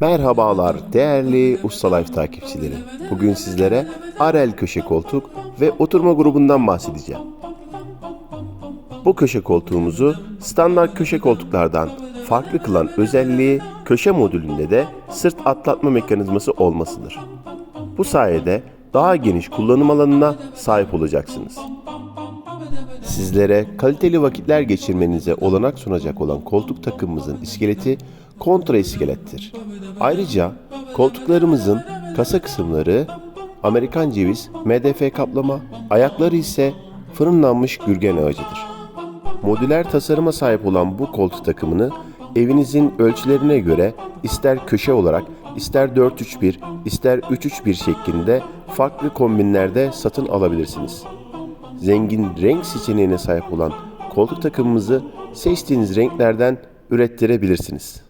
Merhabalar değerli Usta Life takipçileri. Bugün sizlere Arel köşe koltuk ve oturma grubundan bahsedeceğim. Bu köşe koltuğumuzu standart köşe koltuklardan farklı kılan özelliği köşe modülünde de sırt atlatma mekanizması olmasıdır. Bu sayede daha geniş kullanım alanına sahip olacaksınız. Sizlere kaliteli vakitler geçirmenize olanak sunacak olan koltuk takımımızın iskeleti kontra iskelettir. Ayrıca koltuklarımızın kasa kısımları Amerikan ceviz, MDF kaplama, ayakları ise fırınlanmış gürgen ağacıdır. Modüler tasarıma sahip olan bu koltuk takımını evinizin ölçülerine göre ister köşe olarak, ister 4-3-1, ister 3-3-1 şeklinde farklı kombinlerde satın alabilirsiniz zengin renk seçeneğine sahip olan koltuk takımımızı seçtiğiniz renklerden ürettirebilirsiniz.